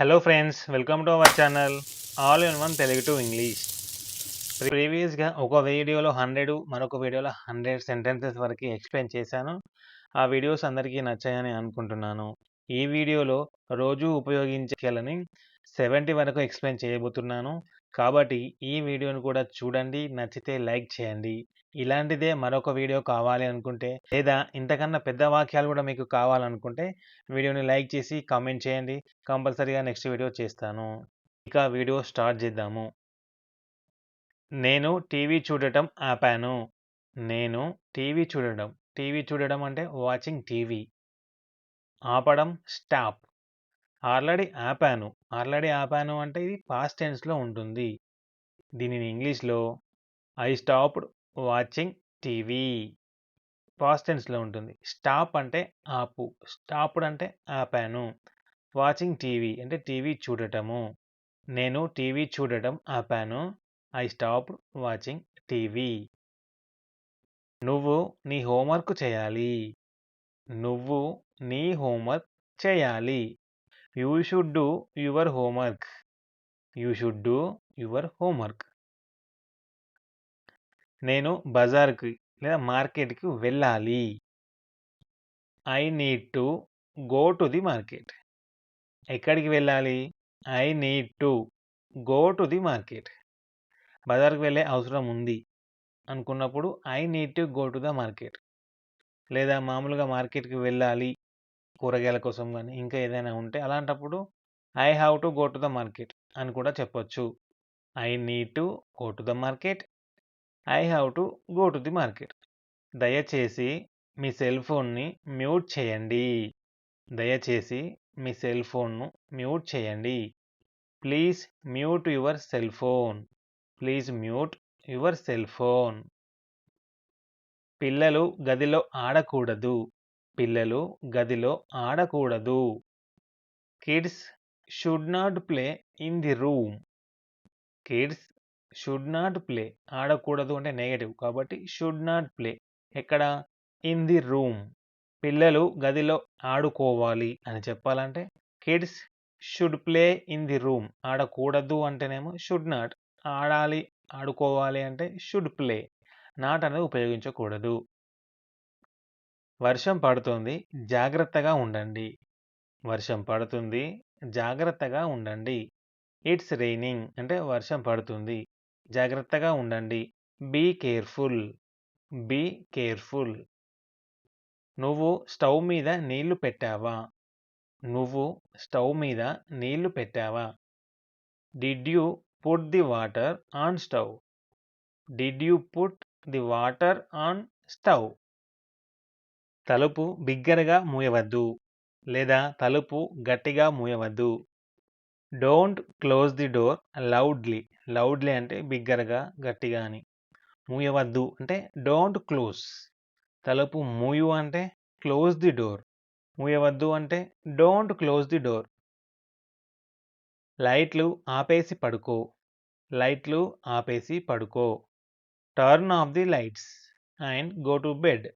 Hello friends welcome to our channel all in one Telugu to English ప్రీవియస్గా ఒక వీడియోలో hundred మరొక వీడియోలో హండ్రెడ్ సెంటెన్సెస్ వరకు ఎక్స్ప్లెయిన్ చేశాను. ఆ వీడియోస్ అందరికీ నచ్చాయని అనుకుంటున్నాను. ఈ వీడియోలో రోజు ఉపయోగించాలని సెవెంటీ వరకు ఎక్స్ప్లెయిన్ చేయబోతున్నాను. కాబట్టి ఈ వీడియోను కూడా చూడండి నచ్చితే లైక్ చేయండి. ఇలాంటిదే మరొక వీడియో కావాలి అనుకుంటే లేదా ఇంతకన్నా పెద్ద వాక్యాలు కూడా మీకు కావాలనుకుంటే వీడియోని లైక్ చేసి కామెంట్ చేయండి. కంపల్సరీగా నెక్స్ట్ వీడియో చేస్తాను. ఇక వీడియో స్టార్ట్ చేద్దాము. నేను టీవీ చూడటం ఆపాను. నేను టీవీ చూడడం. టీవీ చూడడం అంటే వాచింగ్ టీవీ. ఆపడం స్టాప్. ఆల్రెడీ ఆపాను. ఆల్రెడీ ఆపాను అంటే ఇది పాస్ట్ టెన్స్లో ఉంటుంది. దీనిని ఇంగ్లీష్లో I stopped watching TV. Past టెన్స్లో ఉంటుంది. స్టాప్ అంటే ఆపు. స్టాప్డ్ అంటే ఆపాను. వాచింగ్ టీవీ అంటే టీవీ చూడటము. నేను టీవీ చూడటం ఆపాను. I stopped watching TV. నువ్వు నీ హోంవర్క్ చేయాలి. నువ్వు నీ హోంవర్క్ చేయాలి. You should do your homework. You should do your homework. నేను బజార్కి లేదా మార్కెట్కి వెళ్ళాలి. I need to go to the market. ఎక్కడికి వెళ్ళాలి? I need to go to the market. బజార్కి వెళ్ళే అవసరం ఉంది. అనుకున్నప్పుడు I need to go to the market. లేదా మామూలుగా మార్కెట్కి వెళ్ళాలి. కూరగాయల కోసం కానీ ఇంకా ఏదైనా ఉంటే అలాంటప్పుడు I have to go to the market అని కూడా చెప్పొచ్చు. I need to go to the market. I have to go to the market. దయచేసి మీ సెల్ ఫోన్ని మ్యూట్ చేయండి. దయచేసి మీ సెల్ ఫోన్ను మ్యూట్ చేయండి. Please mute your cell phone. Please mute your cell phone. పిల్లలు గదిలో ఆడకూడదు. పిల్లలు గదిలో ఆడకూడదు. Kids should not play in the room. Kids should not play ఆడకూడదు అంటే నెగటివ్ కాబట్టి షుడ్ నాట్ ప్లే ఎక్కడ? ఇన్ ది రూమ్ పిల్లలు గదిలో ఆడుకోవాలి అని చెప్పాలంటే kids should play in the room ఆడకూడదు అంటేనేమో షుడ్ నాట్ ఆడాలి ఆడుకోవాలి అంటే షుడ్ ప్లే నాట్ అనేది ఉపయోగించకూడదు. వర్షం పడుతుంది జాగ్రత్తగా ఉండండి. వర్షం పడుతుంది జాగ్రత్తగా ఉండండి. ఇట్స్ రైనింగ్ అంటే వర్షం పడుతుంది. జాగ్రత్తగా ఉండండి. Be careful. Be careful. నువ్వు స్టవ్ మీద నీళ్ళు పెట్టావా? నువ్వు స్టవ్ మీద నీళ్ళు పెట్టావా? Did you put the water on stove did you put the water on stove తలుపు బిగ్గరగా మూయవద్దు. లేదా తలుపు గట్టిగా మూయవద్దు. Don't close the door loudly loudly అంటే బిగ్గరగా గట్టిగా అని. మూయవద్దు అంటే డోంట్ క్లోజ్ తలుపు మూయు అంటే క్లోజ్ ది డోర్ మూయవద్దు అంటే డోంట్ క్లోజ్ ది డోర్ లైట్లు ఆపేసి పడుకో. లైట్లు ఆపేసి పడుకో. Turn off the lights and go to bed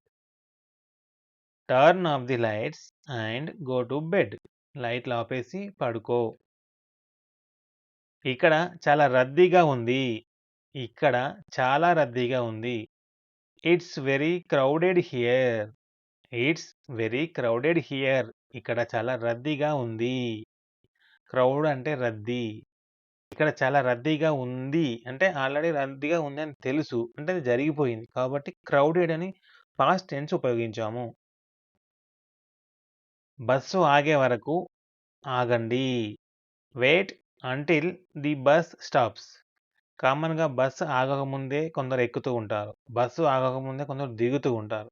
turn off the lights and go to bed లైట్లు ఆపేసి పడుకో. ఇక్కడ చాలా రద్దీగా ఉంది. ఇక్కడ చాలా రద్దీగా ఉంది. It's very crowded here it's very crowded here ఇక్కడ చాలా రద్దీగా ఉంది. క్రౌడ్ అంటే రద్దీ. ఇక్కడ చాలా రద్దీగా ఉంది. అంటే ఆల్రెడీ రద్దీగా ఉంది అని తెలుసు. అంటే అది జరిగిపోయింది. కాబట్టి క్రౌడెడ్ అని పాస్ట్ టెన్స్ ఉపయోగించాము. బస్సు ఆగే వరకు ఆగండి. Wait until the bus stops కామన్గా బస్సు ఆగకముందే కొందరు ఎక్కుతూ ఉంటారు. బస్సు ఆగకముందే కొందరు దిగుతూ ఉంటారు.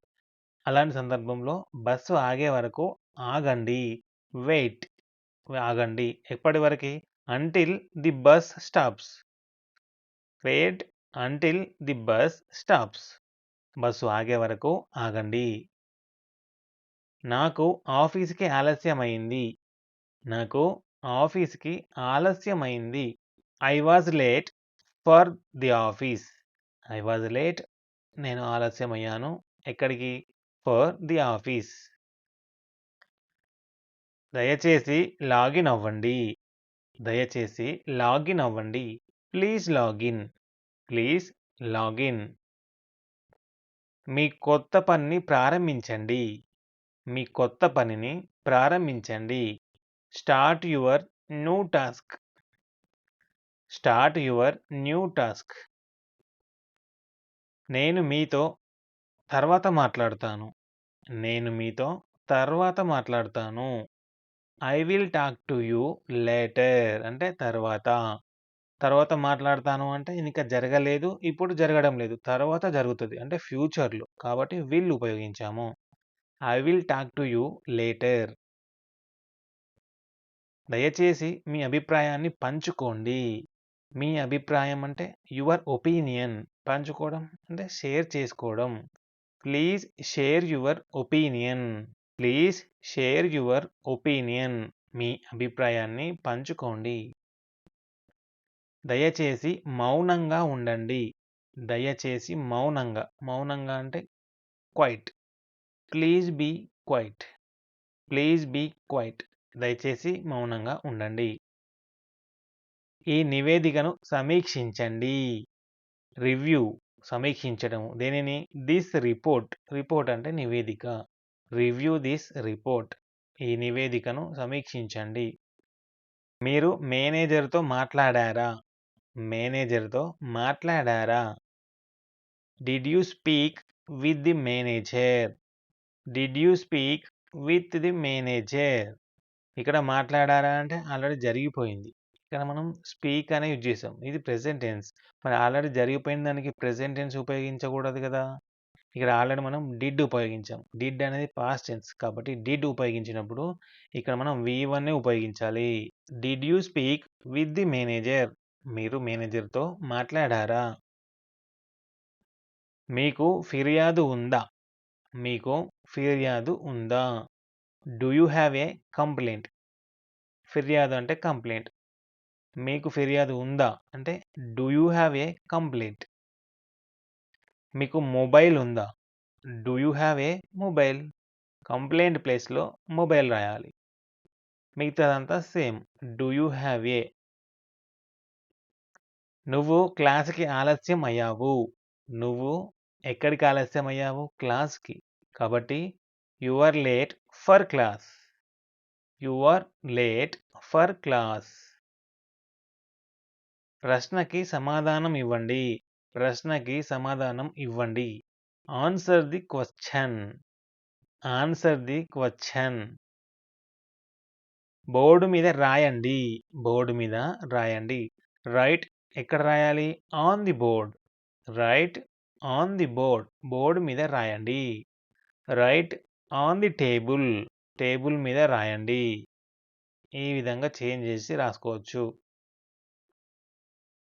అలాంటి సందర్భంలో బస్సు ఆగే వరకు ఆగండి వెయిట్ ఆగండి. ఎప్పటి వరకు? Until the bus stops wait until the bus stops bus ఆగే వరకు ఆగండి. నాకు ఆఫీస్కి ఆలస్యమైంది. నాకు ఆఫీస్కి ఆలస్యమైంది. I was late for the office I was late నేను ఆలస్యమయ్యాను. ఎక్కడికి? ఫర్ ది ఆఫీస్ దయచేసి లాగిన్ అవ్వండి. దయచేసి లాగిన్ అవ్వండి. Please login. Please login. మీ కొత్త పనిని ప్రారంభించండి. మీ కొత్త పనిని ప్రారంభించండి. Start your new task. Start your new task. నేను మీతో తర్వాత మాట్లాడతాను. నేను మీతో తర్వాత మాట్లాడతాను. I will talk to you later అంటే తర్వాత. తర్వాత మాట్లాడతాను అంటే ఇంకా జరగలేదు ఇప్పుడు జరగడం లేదు. తర్వాత జరుగుతుంది. అంటే ఫ్యూచర్లో కాబట్టి విల్ ఉపయోగించాము. I will talk to you later దయచేసి మీ అభిప్రాయాన్ని పంచుకోండి. మీ అభిప్రాయం అంటే యువర్ ఒపీనియన్ పంచుకోవడం అంటే షేర్ చేసుకోవడం. Please share your opinion. Please share your opinion. మీ అభిప్రాయాన్ని పంచుకోండి. దయచేసి మౌనంగా ఉండండి. దయచేసి మౌనంగా. మౌనంగా అంటే quiet. Please be quiet. Please be quiet. దయచేసి మౌనంగా ఉండండి. ఈ నివేదికను సమీక్షించండి. రివ్యూ సమీక్షించడం దేనిని దిస్ రిపోర్ట్ రిపోర్ట్ అంటే నివేదిక. Review this report. ఈ నివేదికను సమీక్షించండి. మీరు మేనేజర్తో మాట్లాడారా? మేనేజర్తో మాట్లాడారా? Did you speak with the manager did you speak with the manager ఇక్కడ మాట్లాడారా అంటే ఆల్రెడీ జరిగిపోయింది. ఇక్కడ మనం స్పీక్ అనే యూజ్ చేసాం. ఇది ప్రెసెంట్ టెన్స్. మరి ఆల్రెడీ జరిగిపోయిన దానికి ప్రెసెంట్ టెన్స్ ఉపయోగించకూడదు కదా! ఇక్కడ ఆల్రెడీ మనం డిడ్ ఉపయోగించాం. డిడ్ అనేది పాస్ట్ టెన్స్ కాబట్టి డిడ్ ఉపయోగించినప్పుడు ఇక్కడ మనం వి వన్నే ఉపయోగించాలి. Did you speak with the manager? మీరు మేనేజర్తో మాట్లాడారా? మీకు ఫిర్యాదు ఉందా? మీకు ఫిర్యాదు ఉందా? Do you have a complaint ఫిర్యాదు అంటే కంప్లైంట్ మీకు ఫిర్యాదు ఉందా? అంటే do you have a complaint మీకు మొబైల్ ఉందా? Do you have a mobile complaint ప్లేస్లో మొబైల్ రాయాలి. మిగతాదంతా same do you have a నువ్వు క్లాస్కి ఆలస్యం అయ్యావు నువ్వు ఎక్కడికి ఆలస్యం అయ్యావు క్లాస్కి కాబట్టి you are late for class. You are late for class. ప్రశ్నకి సమాధానం ఇవ్వండి. ప్రశ్నకి సమాధానం ఇవ్వండి. Answer the question. Answer the question. Board మీద రాయండి. బోర్డు మీద రాయండి. రైట్ ఎక్కడ రాయాలి? On the board. Write on the board. Board మీద రాయండి. Write on the table table మీద రాయండి. ఈ విధంగా చేంజ్ చేసి రాసుకోవచ్చు.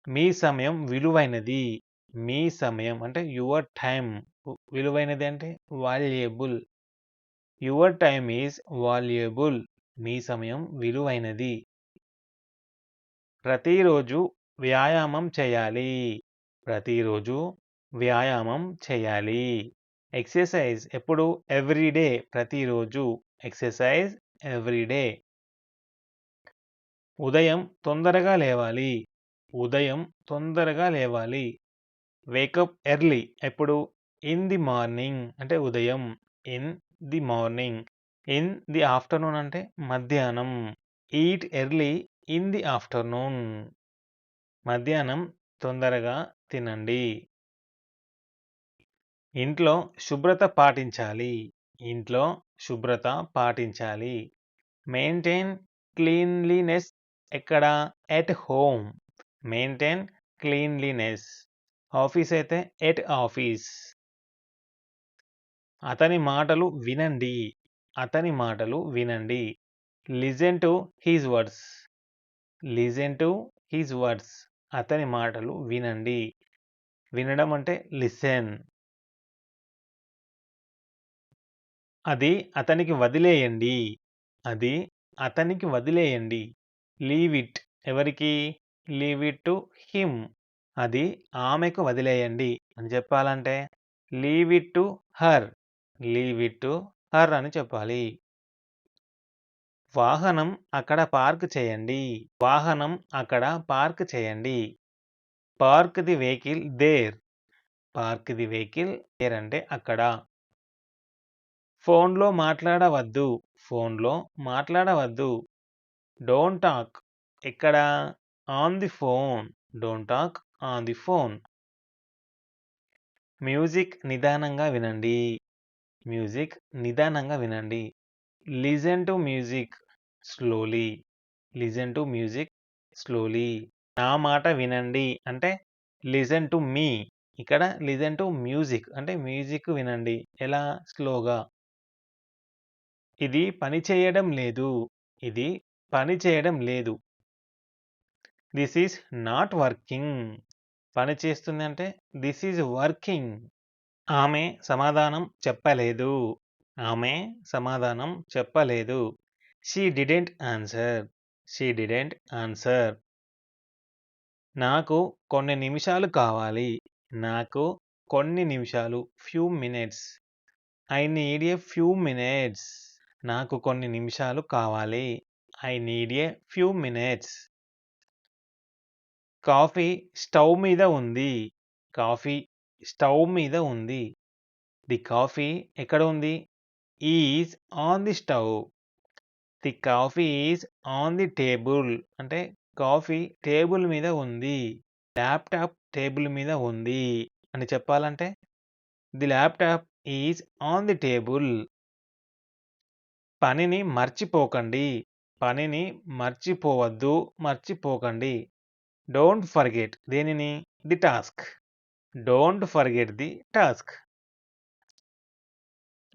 మీ సమయం విలువైనది. మీ సమయం అంటే యువర్ టైం విలువైనది అంటే valuable. Your time is valuable. మీ సమయం విలువైనది. ప్రతిరోజు వ్యాయామం చేయాలి. ప్రతిరోజు వ్యాయామం చేయాలి. ఎక్సర్సైజ్ ఎప్పుడు? ఎవ్రీడే ప్రతిరోజు ఎక్సర్సైజ్ ఎవ్రీడే ఉదయం తొందరగా లేవాలి. ఉదయం తొందరగా లేవాలి. వేకప్ ఎర్లీ ఎప్పుడు? ఇన్ ది మార్నింగ్ అంటే ఉదయం. In the morning. In the afternoon అంటే మధ్యాహ్నం. Eat early in the afternoon. మధ్యాహ్నం తొందరగా తినండి. ఇంట్లో శుభ్రత పాటించాలి. ఇంట్లో శుభ్రత పాటించాలి. మెయింటైన్ క్లీన్లీనెస్ ఎక్కడ? At home. Maintain cleanliness. Office అయితే ఎట్ ఆఫీస్. అతని మాటలు వినండి. అతని మాటలు వినండి. Listen to his words. Listen to his words. అతని మాటలు వినండి. వినడం అంటే లిసెన్ అది అతనికి వదిలేయండి. అది అతనికి వదిలేయండి. Leave it. ఎవరికి? Leave it to him. అది ఆమెకు వదిలేయండి. అని చెప్పాలంటే leave it to her. Leave it to her అని చెప్పాలి. వాహనం అక్కడ పార్క్ చేయండి. వాహనం అక్కడ పార్క్ చేయండి. Park the vehicle there. Park the vehicle there అంటే అక్కడ. ఫోన్లో మాట్లాడవద్దు. ఫోన్లో మాట్లాడవద్దు. Don't talk. ఎక్కడ? On the phone. Don't talk on the phone. Music నిదానంగా వినండి. మ్యూజిక్ నిదానంగా వినండి. Listen to music slowly. Listen to music slowly. నా మాట వినండి. అంటే లిజన్ టు మీ. ఇక్కడ లిజన్ టు మ్యూజిక్. అంటే మ్యూజిక్ వినండి. ఎలా? స్లోగా. ఇది పని చేయడం లేదు. ఇది పని చేయడం లేదు. దిస్ ఈజ్ నాట్ వర్కింగ్ పని చేస్తుంది అంటే దిస్ ఈజ్ వర్కింగ్ ఆమె సమాధానం చెప్పలేదు. ఆమె సమాధానం చెప్పలేదు. She didn't answer she didn't answer నాకు కొన్ని నిమిషాలు కావాలి. నాకు కొన్ని నిమిషాలు few minutes I need a few minutes నాకు కొన్ని నిమిషాలు కావాలి. I need a few minutes. Coffee stove మీద ఉంది. కాఫీ స్టవ్ మీద ఉంది. ది కాఫీ ఎక్కడ ఉంది? Is on the stove. The coffee is on the table. అంటే కాఫీ టేబుల్ మీద ఉంది. ల్యాప్టాప్ టేబుల్ మీద ఉంది. అని చెప్పాలంటే the laptop is on the table. పనిని మర్చిపోకండి. పనిని మర్చిపోవద్దు. మర్చిపోకండి. డోంట్ ఫర్గెట్ దేనిని? The task. Don't forget the task.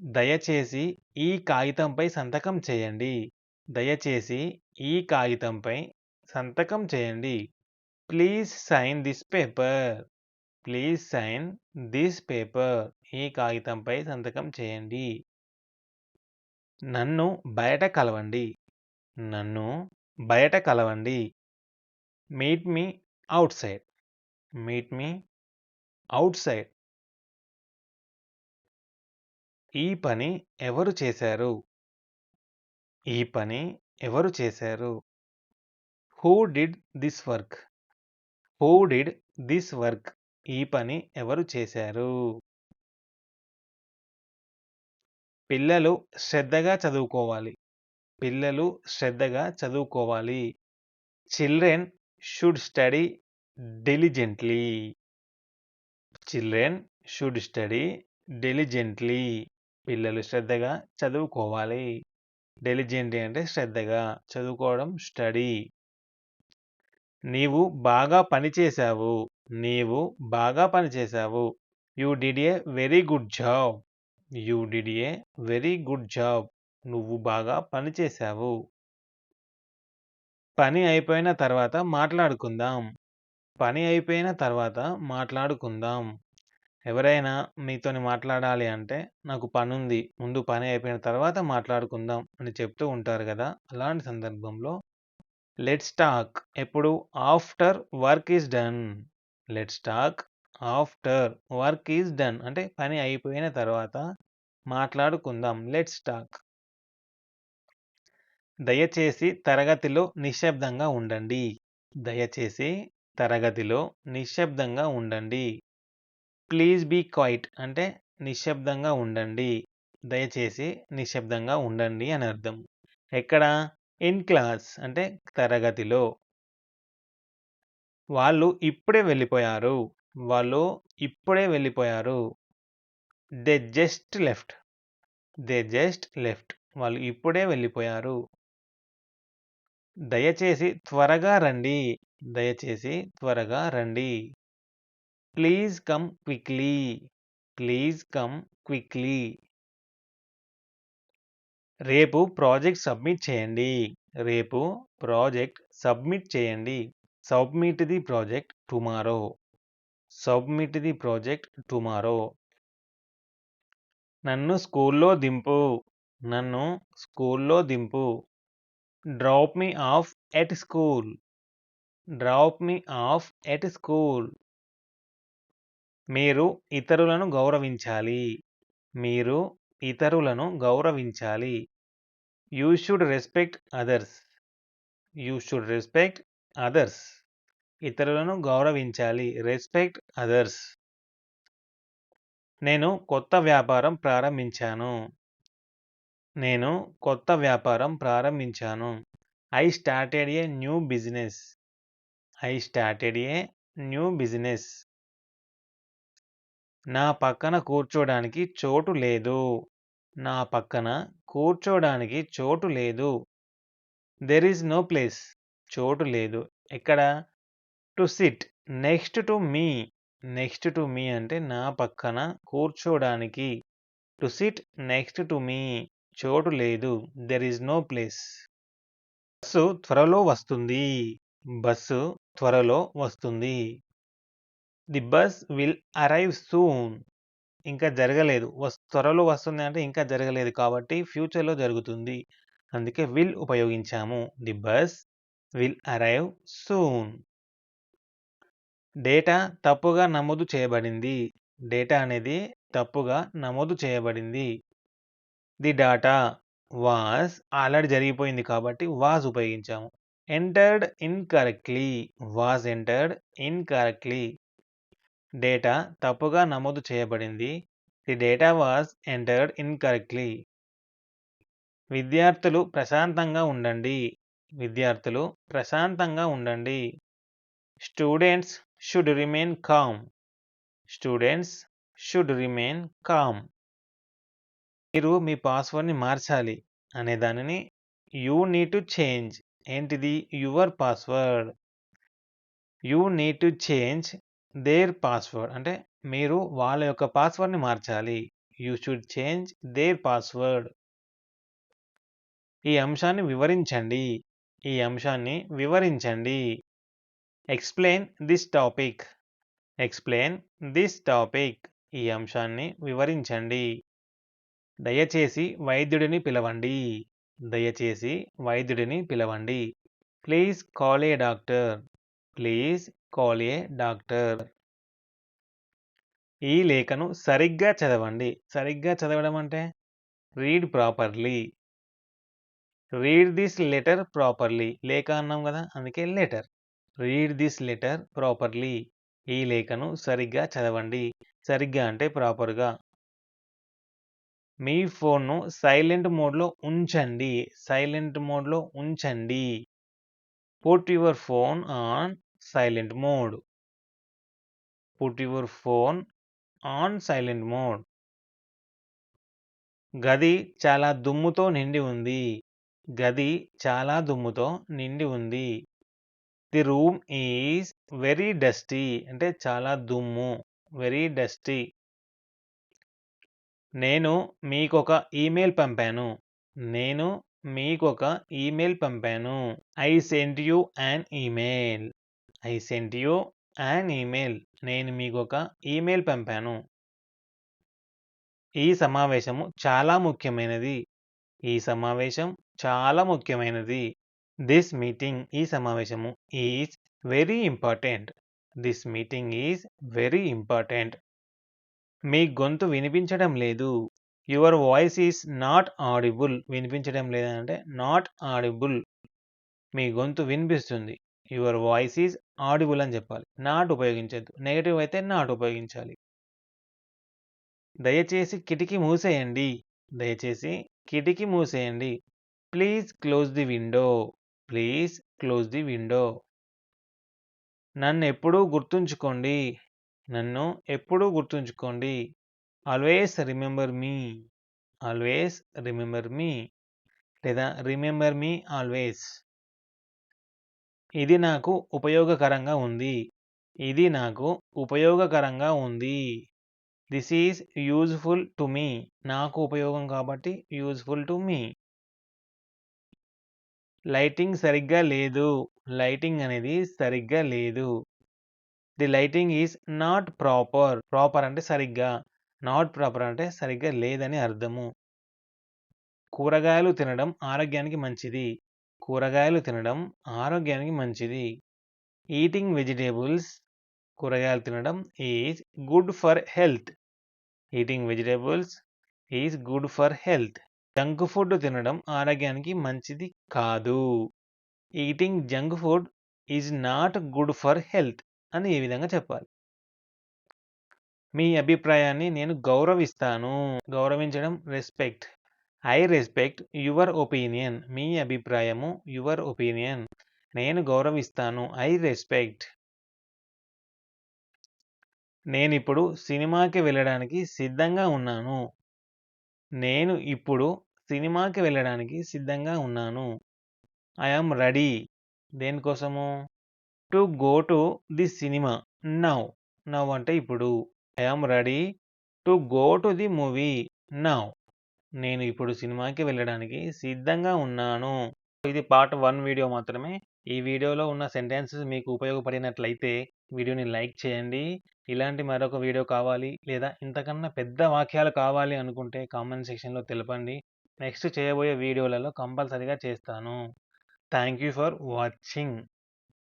దయచేసి ఈ కాగితంపై సంతకం చేయండి. దయచేసి ఈ కాగితంపై సంతకం చేయండి. Please sign this paper. Please sign this paper. ఈ కాగితంపై సంతకం చేయండి. నన్ను బయట కలవండి. నన్ను బయట కలవండి. Meet me outside. Meet me outside. ఈ పని ఎవరు చేశారు? ఈ పని ఎవరు చేశారు? Who did this work? Who did this work? ఈ పని ఎవరు చేశారు? పిల్లలు శ్రద్ధగా చదువుకోవాలి. పిల్లలు శ్రద్ధగా చదువుకోవాలి. Children should study diligently. Children should study diligently. పిల్లలు శ్రద్ధగా చదువుకోవాలి. డెలిజెంట్లీ అంటే శ్రద్ధగా చదువుకోవడం స్టడీ. నీవు బాగా పనిచేశావు నీవు బాగా పనిచేశావు you did a very good job. You did a very good job. నువ్వు బాగా పనిచేశావు పని అయిపోయిన తర్వాత మాట్లాడుకుందాం. పని అయిపోయిన తర్వాత మాట్లాడుకుందాం. ఎవరైనా మీతోని మాట్లాడాలి అంటే నాకు పని ఉంది ముందు పని అయిపోయిన తర్వాత మాట్లాడుకుందాం అని చెప్తూ ఉంటారు కదా! అలాంటి సందర్భంలో లెట్స్ టాక్. ఎప్పుడు? After work is done. Let's talk. After work is done. అంటే పని అయిపోయిన తర్వాత మాట్లాడుకుందాం. Let's talk. దయచేసి తరగతిలో నిశ్శబ్దంగా ఉండండి. దయచేసి తరగతిలో నిశ్శబ్దంగా ఉండండి. ప్లీజ్ బీ క్వైట్ అంటే నిశ్శబ్దంగా ఉండండి. దయచేసి నిశ్శబ్దంగా ఉండండి అని అర్థం. ఎక్కడ? In class. అంటే తరగతిలో. వాళ్ళు ఇప్పుడే వెళ్ళిపోయారు. వాళ్ళు ఇప్పుడే వెళ్ళిపోయారు. They just left. They just left. వాళ్ళు ఇప్పుడే వెళ్ళిపోయారు. దయచేసి త్వరగా రండి. దయచేసి త్వరగా రండి. Please come quickly. Please come quickly. రేపు ప్రాజెక్ట్ సబ్మిట్ చేయండి. రేపు ప్రాజెక్ట్ సబ్మిట్ చేయండి. Submit the project tomorrow. Submit the project tomorrow. నన్ను స్కూల్లో దింపు. నన్ను స్కూల్లో దింపు. Drop me off at school. Drop me off at school. మీరు ఇతరులను గౌరవించాలి. మీరు ఇతరులను గౌరవించాలి. You should respect others. You should respect others. ఇతరులను గౌరవించాలి. Respect others. నేను కొత్త వ్యాపారం ప్రారంభించాను. నేను కొత్త వ్యాపారం ప్రారంభించాను. I started a new business. I started a new business. నా పక్కన కూర్చోడానికి చోటు లేదు. నా పక్కన కూర్చోడానికి చోటు లేదు. దెర్ ఈజ్ నో ప్లేస్ చోటు లేదు. ఎక్కడ? To sit next to me next to me అంటే నా పక్కన కూర్చోడానికి. To sit next to me చోటు లేదు there is no place bus త్వరలో వస్తుంది బస్సు త్వరలో వస్తుంది. The bus will arrive soon ఇంకా జరగలేదు వస్ త్వరలో వస్తుంది అంటే ఇంకా జరగలేదు కాబట్టి ఫ్యూచర్లో జరుగుతుంది. అందుకే విల్ ఉపయోగించాము. The bus will arrive soon data తప్పుగా నమోదు చేయబడింది. డేటా అనేది తప్పుగా నమోదు చేయబడింది. ది డాటా వాస్ ఆల్రెడీ జరిగిపోయింది కాబట్టి వాజ్ ఉపయోగించాము. Entered incorrectly was entered incorrectly. Data తప్పుగా నమోదు చేయబడింది. The data was entered incorrectly. విద్యార్థులు ప్రశాంతంగా ఉండండి. విద్యార్థులు ప్రశాంతంగా ఉండండి. Students should remain calm students should remain calm మీరు మీ పాస్వర్డ్ని మార్చాలి అనే దానిని యూ నీడ్ టు చేంజ్ ఏంటిది? Your password you need to change their password అంటే మీరు వాళ్ళ యొక్క పాస్వర్డ్ని మార్చాలి. You should change their password ఈ అంశాన్ని వివరించండి. ఈ అంశాన్ని వివరించండి. Explain this topic explain this topic ఈ అంశాన్ని వివరించండి. దయచేసి వైద్యుడిని పిలవండి. దయచేసి వైద్యుడిని పిలవండి. Please call a doctor please call a doctor ఈ లేఖను సరిగ్గా చదవండి. సరిగ్గా చదవడం అంటే? Read properly read this letter properly లేఖ అన్నాం కదా అందుకే letter read this letter properly ఈ లేఖను సరిగ్గా చదవండి. సరిగ్గా అంటే ప్రాపర్గా. మీ ఫోన్ను సైలెంట్ మోడ్లో ఉంచండి. సైలెంట్ మోడ్లో ఉంచండి. Put your phone on silent mode put your phone on silent mode గది చాలా దుమ్ముతో నిండి ఉంది. గది చాలా దుమ్ముతో నిండి ఉంది. The room is very dusty అంటే చాలా దుమ్ము వెరీ డస్టీ. నేను మీకొక ఈమెయిల్ పంపాను. నేను మీకొక ఈమెయిల్ పంపాను. I sent you an email. I sent you an email. నేను మీకు ఒక ఈమెయిల్ పంపాను. ఈ సమావేశము చాలా ముఖ్యమైనది. ఈ సమావేశం చాలా ముఖ్యమైనది. దిస్ మీటింగ్ ఈ సమావేశము is very important this meeting is very important మీ గొంతు వినిపించడం లేదు. Your voice is not audible వినిపించడం లేదంటే నాట్ ఆడిబుల్ మీ గొంతు వినిపిస్తుంది. యువర్ వాయిస్ ఈజ్ ఆడిబుల్ అని చెప్పాలి. నాట్ ఉపయోగించద్దు. నెగిటివ్ అయితే నాట్ ఉపయోగించాలి. దయచేసి కిటికీ మూసేయండి. దయచేసి కిటికీ మూసేయండి. Please close the window please close the window. నన్ను ఎప్పుడూ గుర్తుంచుకోండి. నన్ను ఎప్పుడూ గుర్తుంచుకోండి. Always remember me. Always remember me. లేదా రిమెంబర్ మీ ఆల్వేస్. ఇది నాకు ఉపయోగకరంగా ఉంది. ఇది నాకు ఉపయోగకరంగా ఉంది. This is useful to me. నాకు ఉపయోగం కాబట్టి యూజ్ఫుల్ టు మీ. లైటింగ్ సరిగ్గా లేదు. లైటింగ్ అనేది సరిగ్గా లేదు. The lighting is not proper. Proper అంటే సరిగ్గా. నాట్ ప్రాపర్ అంటే సరిగ్గా లేదని అర్థము. కూరగాయలు తినడం ఆరోగ్యానికి మంచిది. కూరగాయలు తినడం ఆరోగ్యానికి మంచిది. ఈటింగ్ వెజిటేబుల్స్ కూరగాయలు తినడం is good for health. Eating vegetables is good for health. Junk food తినడం ఆరోగ్యానికి మంచిది కాదు. Eating junk food is not good for health అని ఈ విధంగా చెప్పాలి. మీ అభిప్రాయాన్ని నేను గౌరవిస్తాను. గౌరవించడం respect. I respect your opinion. మీ అభిప్రాయము యువర్ ఒపీనియన్. నేను గౌరవిస్తాను. I respect. నేను ఇప్పుడు సినిమాకి వెళ్ళడానికి సిద్ధంగా ఉన్నాను. నేను ఇప్పుడు సినిమాకి వెళ్ళడానికి సిద్ధంగా ఉన్నాను. I am ready. దేనికోసము? To go to the cinema now now అంటే ఇప్పుడు. I am ready to go to the movie now నేను ఇప్పుడు సినిమాకి వెళ్ళడానికి సిద్ధంగా ఉన్నాను. ఇది పార్ట్ వన్ వీడియో మాత్రమే. ఈ వీడియోలో ఉన్న సెంటెన్సెస్ మీకు ఉపయోగపడినట్లయితే వీడియోని లైక్ చేయండి. ఇలాంటి మరొక వీడియో కావాలి లేదా ఇంతకన్నా పెద్ద వాక్యాలు కావాలి అనుకుంటే కామెంట్ సెక్షన్‌లో తెలపండి. నెక్స్ట్ చేయబోయే వీడియోలలో కంపల్సరీగా చేస్తాను. Thank you for watching.